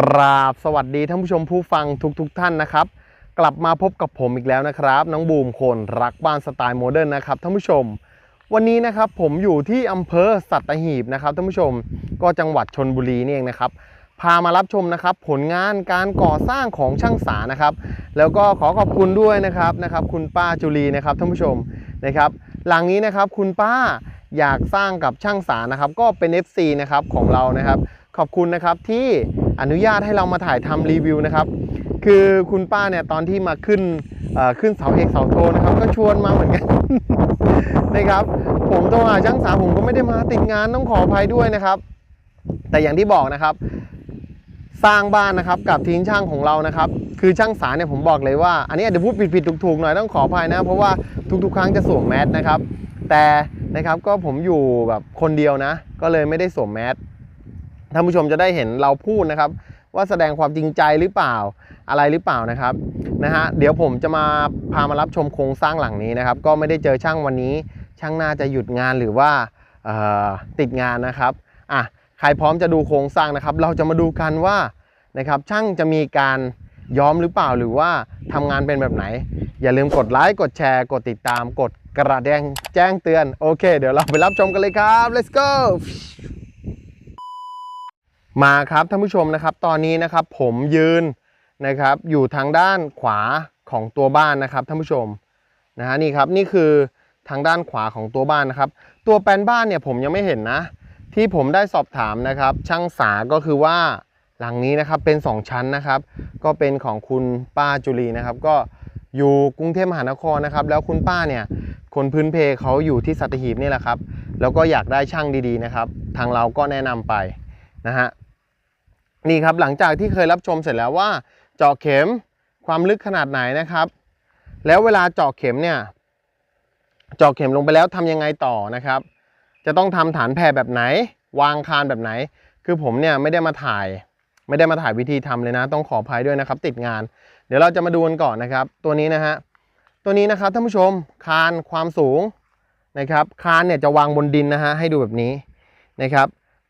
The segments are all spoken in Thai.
กราบสวัสดีท่านผู้ชมผู้ฟังทุกๆทท่านนะครับ กลับมาพบกับผมอีกแล้วนะครับ น้องบูมคนรักบ้านสไตล์โมเดิร์นนะครับท่านผู้ชม วันนี้นะครับผมอยู่ที่อำเภอสัตหีบนะครับท่านผู้ชมก็จังหวัดชนบุรีนี่เองนะครับ พามารับชมนะครับ ผลงานการก่อสร้างของช่างสานะครับ แล้วก็ขอขอบคุณด้วยนะครับนะครับ คุณป้าจุลีนะครับท่านผู้ชมนะครับ หลังนี้นะครับคุณป้าอยากสร้างกับช่างสานะครับ ก็เป็น FC นะครับของเรานะครับ ขอบคุณนะครับที่ อนุญาตให้เรามาถ่ายทำรีวิวนะครับ คือคุณป้าเนี่ยตอนที่มาขึ้นขึ้นเสาเอกเสาโทนะครับ ก็ชวนมาเหมือนกันนะครับ ผมโทรหาช่างสาวผมก็ไม่ได้มาติดงานต้องขออภัยด้วยนะครับ แต่อย่างที่บอกนะครับ สร้างบ้านนะครับกับทีมช่างของเรานะครับ คือช่างสาเนี่ยผมบอกเลยว่าอันนี้อาจจะพูดผิดๆถูกๆหน่อยต้องขออภัยนะ เพราะว่าทุกๆ ครั้งจะสวมแมสนะครับ แต่นะครับก็ผมอยู่แบบคนเดียวนะ ก็เลยไม่ได้สวมแมส ท่านผู้ชมจะได้เห็นเราพูดนะครับ ว่าแสดงความจริงใจหรือเปล่าอะไรหรือเปล่านะครับนะฮะเดี๋ยวผมจะมาพามารับชมโครงสร้างหลังนี้นะครับ ก็ไม่ได้เจอช่างวันนี้ ช่างน่าจะหยุดงานหรือว่าติดงานนะครับอะใครพร้อมจะดูโครงสร้างนะครับ เราจะมาดูกันว่านะครับช่างจะมีการย้อมหรือเปล่าหรือว่าทำงานเป็นแบบไหน อย่าลืมกดไลค์กดแชร์ กดติดตาม กดกระดิ่งแจ้งเตือน โอเค เดี๋ยวเราไปรับชมกันเลยครับ let's go มาครับท่านผู้ชมนะครับตอนนี้นะครับผมยืนนะครับอยู่ทางด้านขวาของตัวบ้านนะครับท่านผู้ชมนะฮะนี่ครับนี่คือทางด้านขวาของตัวบ้านนะครับ ตัวแปลนบ้านเนี่ยผมยังไม่เห็นนะ ที่ผมได้สอบถามนะครับ ช่างสาก็คือว่าหลังนี้นะครับเป็น 2 ชั้นนะครับ ก็เป็นของคุณป้าจุลีนะครับ ก็อยู่กรุงเทพมหานครนะครับ แล้วคุณป้าเนี่ยคนพื้นเพเขาอยู่ที่สัตหีบนี่แหละครับ แล้วก็อยากได้ช่างดีๆนะครับ ทางเราก็แนะนำไปนะฮะ นี่ครับหลังจากที่เคยรับชมเสร็จแล้วว่า เจาะเข็มความลึกขนาดไหนนะครับ แล้วเวลาเจาะเข็มเนี่ยเจาะเข็มลงไปแล้วทำยังไงต่อนะครับ จะต้องทำฐานแผ่แบบไหน วางคานแบบไหน คือผมเนี่ยไม่ได้มาถ่าย ไม่ได้มาถ่ายวิธีทำเลยนะ ต้องขออภัยด้วยนะครับ ติดงาน เดี๋ยวเราจะมาดูกันก่อนนะครับ ตัวนี้นะฮะตัวนี้นะครับท่านผู้ชมคานความสูงนะครับคานเนี่ยจะวางบนดินนะฮะให้ดูแบบนี้นะครับ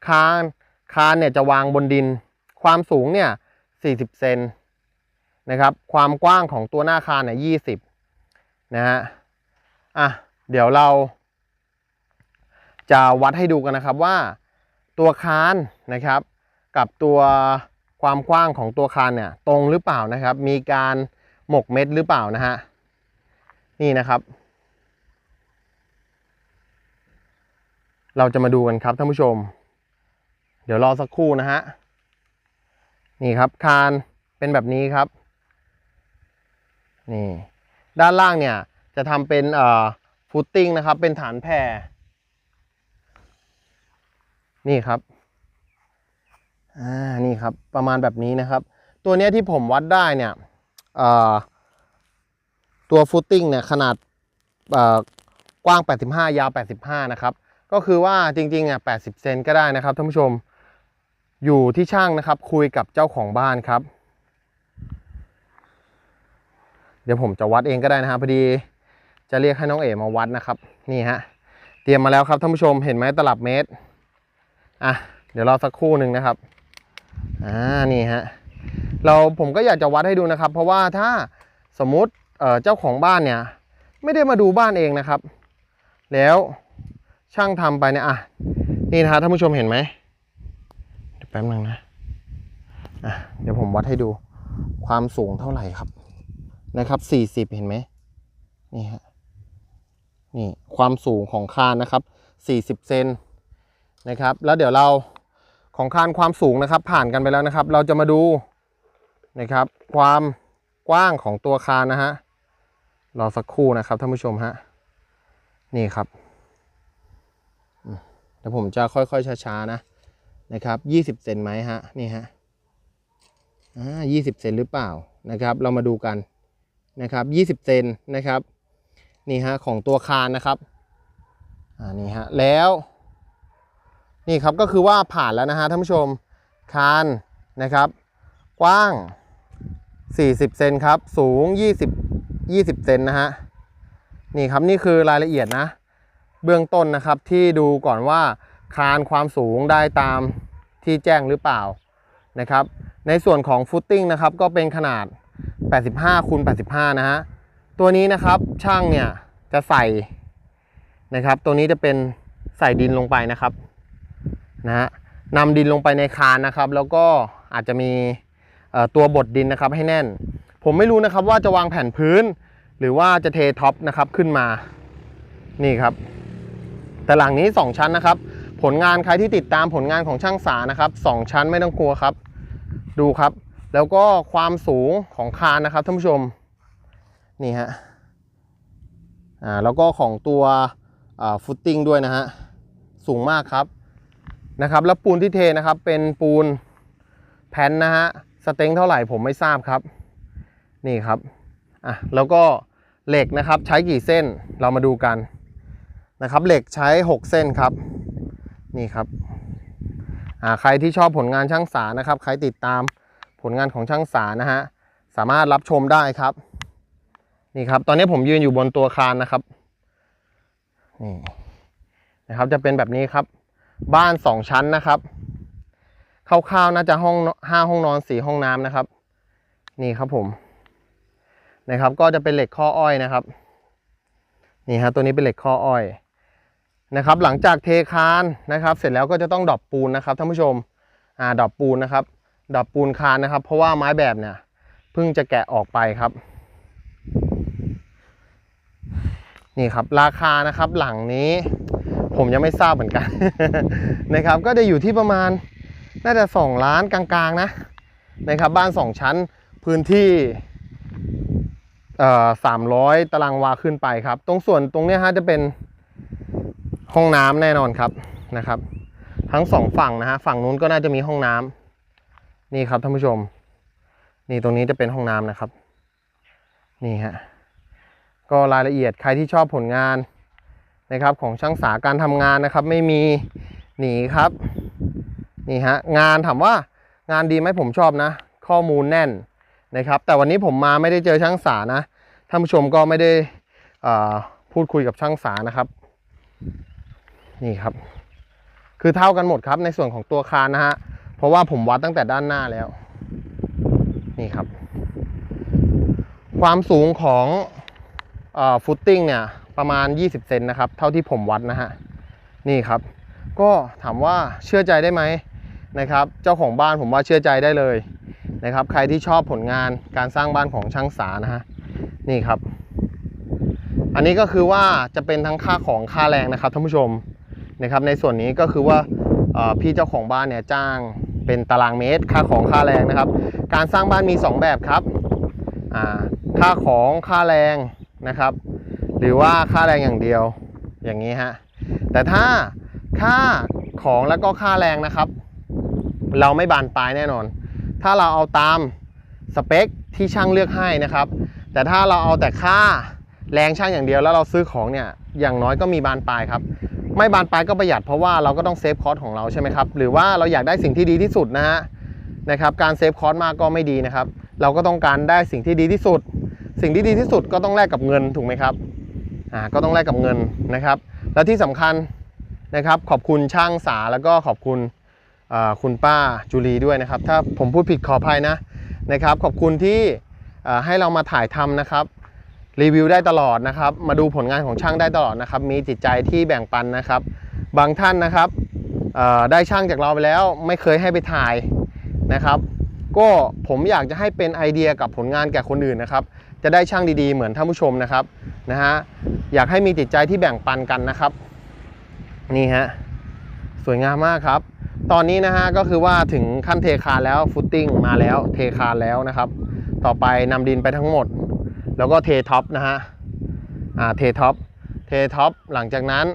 คานคานเนี่ยจะวางบนดิน ความสูงเนี่ย 40 เซนนะครับ ความกว้างของตัวหน้าคานเนี่ย20นะฮะ อะ เดี๋ยวเราจะวัดให้ดูกันนะครับว่าตัวคานนะครับ กับตัวความกว้างของตัวคานเนี่ยตรงหรือเปล่านะครับ มีการหมกเม็ดหรือเปล่านะฮะ นี่นะครับ เราจะมาดูกันครับท่านผู้ชม เดี๋ยวรอสักครู่นะฮะ นี่ครับคานเป็นแบบนี้ครับนี่ด้านล่างเนี่ยจะทำเป็นเอ่อฟุตติ้งนะครับ เป็นฐานแผ่นี่ครับอ่านี่ครับประมาณแบบนี้นะครับ ตัวเนี้ยที่ผมวัดได้เนี่ยเอ่อตัวฟุตติ้งเนี่ยขนาดเอ่อกว้าง 85 ยาว 85 นะครับ ก็คือว่าจริงๆอะ80 เซนก็ได้นะครับท่านผู้ชม อยู่ที่ช่างนะครับ คุยกับเจ้าของบ้านครับ เดี๋ยวผมจะวัดเองก็ได้นะครับพอดีจะเรียกให้น้องเอ๋มาวัดนะครับ นี่ฮะเตรียมมาแล้วครับท่านผู้ชมเห็นไหมตลับเมตรอะเดี๋ยวรอสักครู่หนึ่งนะครับอ่านี่ฮะเราผมก็อยากจะวัดให้ดูนะครับ เพราะว่าถ้าสมมุติเอ่อเจ้าของบ้านเนี่ย ไม่ได้มาดูบ้านเองนะครับ แล้วช่างทำไปเนี่ยอะนี่นะฮะท่านผู้ชมเห็นไหม แป๊บนึงนะอะเดี๋ยวผมวัดให้ดูความสูงเท่าไหร่ครับ นะครับสี่สิบเห็นไหมนี่ฮะนี่ความสูงของคานนะครับสี่สิบเซนนะครับ แล้วเดี๋ยวเราของคานความสูงนะครับ ผ่านกันไปแล้วนะครับ เราจะมาดูนะครับ ความกว้างของตัวคานนะฮะรอสักครู่นะครับท่านผู้ชมฮะนี่ครับเดี๋ยวผมจะค่อยๆช้าๆนะ นะครับยี่สิบเซนไหมฮะนี่ฮะอ่ายี่สิบเซนหรือเปล่านะครับ เรามาดูกันนะครับยี่สิบเซนนะครับนี่ฮะของตัวคานนะครับอ่านี่ฮะแล้วนี่ครับก็คือว่าผ่านแล้วนะฮะท่านผู้ชมคานนะครับ กว้าง 40 เซนครับ สูง 20 20 เซนนะฮะนี่ครับนี่คือรายละเอียดนะ เบื้องต้นนะครับที่ดูก่อนว่าคานความสูงได้ตาม ที่แจ้งหรือเปล่านะครับ ในส่วนของฟุตติ้งนะครับก็เป็นขนาด 85คูณ85 นะฮะ ตัวนี้นะครับช่างเนี่ยจะใส่นะครับ ตัวนี้จะเป็นใส่ดินลงไปนะครับนะฮะนำดินลงไปในคานนะครับ แล้วก็อาจจะมีตัวบดดินนะครับให้แน่น ผมไม่รู้นะครับว่าจะวางแผ่นพื้น หรือว่าจะเทท็อปนะครับขึ้นมานี่ครับ แต่หลังนี้ 2 ชั้นนะครับ ผลงานใครที่ติดตามผลงานของช่างสานะครับ2ชั้นไม่ต้องกลัวครับ ดูครับ แล้วก็ความสูงของคานนะครับท่านผู้ชมนี่ฮะอ่าแล้วก็ของตัวฟุตติ้งด้วยนะฮะสูงมากครับนะครับ แล้วปูนที่เทนะครับเป็นปูนแผ่นนะฮะสเต็งเท่าไหร่ผมไม่ทราบครับ นี่ครับอะแล้วก็เหล็กนะครับใช้กี่เส้นเรามาดูกันนะครับเหล็กใช้ 6 เส้นครับ นี่ครับใครที่ชอบผลงานช่างสานะครับ ใครติดตามผลงานของช่างสานะฮะสามารถรับชมได้ครับ นี่ครับ ตอนนี้ผมยืนอยู่บนตัวคานนะครับนี่นะครับจะเป็นแบบนี้ครับ บ้านสองชั้นนะครับคร่าวๆน่าจะห้องห้าห้องนอนสี่ห้องน้ำนะครับ นี่ครับผมนะครับ ก็จะเป็นเหล็กข้ออ้อยนะครับ นี่ฮะตัวนี้เป็นเหล็กข้ออ้อย นะครับ หลังจากเทคานนะครับ เสร็จแล้วก็จะต้องดอปปูนนะครับท่านผู้ชมอ่าดอปปูนนะครับ ดอปปูนคานนะครับ เพราะว่าไม้แบบเนี่ยเพิ่งจะแกะออกไปครับ นี่ครับราคานะครับหลังนี้ ผมยังไม่ทราบเหมือนกันนะครับ ก็จะอยู่ที่ประมาณน่าจะ2ล้านกลางๆนะนะครับ บ้าน2ชั้นพื้นที่เอ่อสามร้อยตารางวาขึ้นไปครับ ตรงส่วนตรงเนี้ยฮะจะเป็น ห้องน้ำแน่นอนครับนะครับ ทั้งสองฝั่งนะฮะฝั่งนู้นก็น่าจะมีห้องน้ำนี่ครับท่านผู้ชม นี่ตรงนี้จะเป็นห้องน้ำนะครับ นี่ฮะก็รายละเอียดใครที่ชอบผลงานนะครับ ของช่างสาการทำงานนะครับ ไม่มีหนีครับ นี่ฮะงานถามว่างานดีไหมผมชอบนะ ข้อมูลแน่นนะครับ แต่วันนี้ผมมาไม่ได้เจอช่างสานะท่านผู้ชมก็ไม่ได้อ่าพูดคุยกับช่างสานะครับ นี่ครับ คือเท่ากันหมดครับในส่วนของตัวคานนะฮะเพราะว่าผมวัดตั้งแต่ด้านหน้าแล้ว นี่ครับ ความสูงของฟุตติ้งเนี่ยประมาณ 20 เซนนะครับ เท่าที่ผมวัดนะฮะนี่ครับ ก็ถามว่าเชื่อใจได้ไหมนะครับ เจ้าของบ้านผมว่าเชื่อใจได้เลยนะครับ ใครที่ชอบผลงานการสร้างบ้านของช่างสานะฮะนี่ครับ อันนี้ก็คือว่าจะเป็นทั้งค่าของค่าแรงนะครับท่านผู้ชม นะครับ ในส่วนนี้ก็คือว่าพี่เจ้าของบ้านเนี่ยจ้างเป็นตารางเมตร ค่าของค่าแรงนะครับ การสร้างบ้านมี 2 แบบครับค่าของค่าแรงนะครับ หรือว่าค่าแรงอย่างเดียวอย่างนี้ฮะแต่ถ้าค่าของแล้วก็ค่าแรงนะครับ เราไม่บานปลายแน่นอน ถ้าเราเอาตามสเปคที่ช่างเลือกให้นะครับ แต่ถ้าเราเอาแต่ค่าแรงช่างอย่างเดียวแล้วเราซื้อของเนี่ยอย่างน้อยก็มีบานปลายครับ ไม่บานปลายก็ประหยัดเพราะว่าเราก็ต้องเซฟคอสของเราใช่ไหมครับหรือว่าเราอยากได้สิ่งที่ดีที่สุดนะฮะนะครับการเซฟคอสมากก็ไม่ดีนะครับ เราก็ต้องการได้สิ่งที่ดีที่สุด สิ่งที่ดีที่สุดก็ต้องแลกกับเงินถูกไหมครับอ่าก็ต้องแลกกับเงินนะครับ แล้วที่สำคัญนะครับ ขอบคุณช่างสาแล้วก็ขอบคุณคุณป้าจุลีด้วยนะครับ ถ้าผมพูดผิดขออภัยนะนะครับ ขอบคุณที่ให้เรามาถ่ายทำนะครับ รีวิวได้ตลอดนะครับ มาดูผลงานของช่างได้ตลอดนะครับ มีจิตใจที่แบ่งปันนะครับ บางท่านนะครับได้ช่างจากเราไปแล้วไม่เคยให้ไปถ่ายนะครับ ก็ผมอยากจะให้เป็นไอเดียกับผลงานแก่คนอื่นนะครับ จะได้ช่างดีๆ เหมือนท่านผู้ชมนะครับนะฮะอยากให้มีจิตใจที่แบ่งปันกันนะครับ นี่ฮะสวยงามมากครับ ตอนนี้นะฮะก็คือว่าถึงขั้นเทคานแล้วฟุตติ้งมาแล้วเทคานแล้วนะครับ ต่อไปนำดินไปทั้งหมด แล้วก็เทท็อปนะฮะอ่าเทท็อปเทท็อปหลังจากนั้น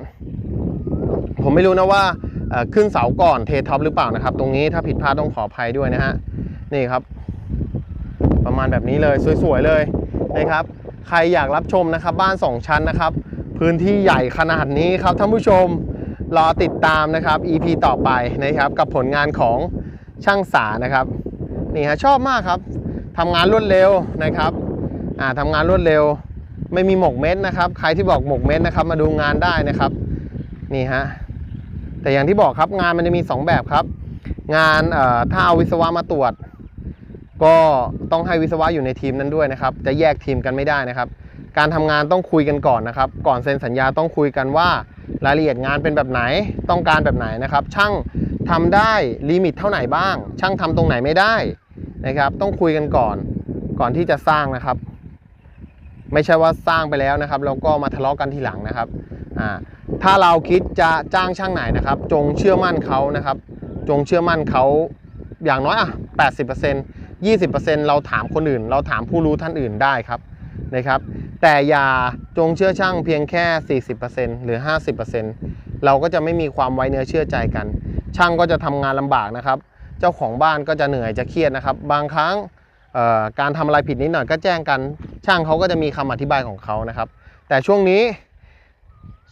ผมไม่รู้นะว่าขึ้นเสาก่อนเทท็อปหรือเปล่านะครับ ตรงนี้ถ้าผิดพลาดต้องขออภัยด้วยนะฮะนี่ครับ ประมาณแบบนี้เลยสวยๆเลยนะครับ ใครอยากรับชมนะครับ บ้าน 2 ชั้นนะครับ พื้นที่ใหญ่ขนาดนี้ครับท่านผู้ชมรอติดตามนะครับ EP ต่อไปนะครับ กับผลงานของช่างสานะครับนี่ฮะชอบมากครับทำงานรวดเร็วนะครับ อ่าทำงานรวดเร็ว ไม่มีหมกเม็ดนะครับ ใครที่บอกหมกเม็ดนะครับ มาดูงานได้นะครับ นี่ฮะ แต่อย่างที่บอกครับงานมันจะมี 2 แบบครับ งานถ้าเอาวิศวะมาตรวจ ก็ต้องให้วิศวะอยู่ในทีมนั้นด้วยนะครับ จะแยกทีมกันไม่ได้นะครับ การทำงานต้องคุยกันก่อนนะครับ ก่อนเซ็นสัญญาต้องคุยกันว่ารายละเอียดงานเป็นแบบไหน ต้องการแบบไหนนะครับ ช่างทำได้ลิมิตเท่าไหร่บ้าง ช่างทำตรงไหนไม่ได้นะครับ ต้องคุยกันก่อนก่อนที่จะสร้างนะครับ ไม่ใช่ว่าสร้างไปแล้วนะครับแล้วก็มาทะเลาะกันทีหลังนะครับอ่าถ้าเราคิดจะจ้างช่างไหนนะครับ จงเชื่อมั่นเขานะครับ จงเชื่อมั่นเขาอย่างน้อยอะ80% 20%เราถามคนอื่น เราถามผู้รู้ท่านอื่นได้ครับนะครับ แต่อย่าจงเชื่อช่างเพียงแค่ 40%หรือ 50%เราก็จะไม่มีความไว้เนื้อเชื่อใจกัน ช่างก็จะทำงานลำบากนะครับ เจ้าของบ้านก็จะเหนื่อยจะเครียดนะครับ บางครั้ง การทำอะไรผิดนิดหน่อยก็แจ้งกันช่างเขาก็จะมีคำอธิบายของเขานะครับ แต่ช่วงนี้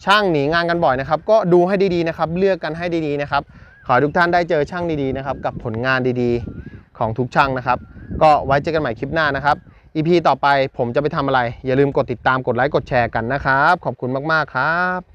ช่างหนีงานกันบ่อยนะครับ ก็ดูให้ดีๆนะครับ เลือกกันให้ดีๆนะครับ ขอให้ทุกท่านได้เจอช่างดีๆนะครับ กับผลงานดีๆของทุกช่างนะครับ ก็ไว้เจอกันใหม่คลิปหน้านะครับ EP ต่อไปผมจะไปทำอะไร อย่าลืมกดติดตามกดไลค์กดแชร์กันนะครับ ขอบคุณมากๆครับ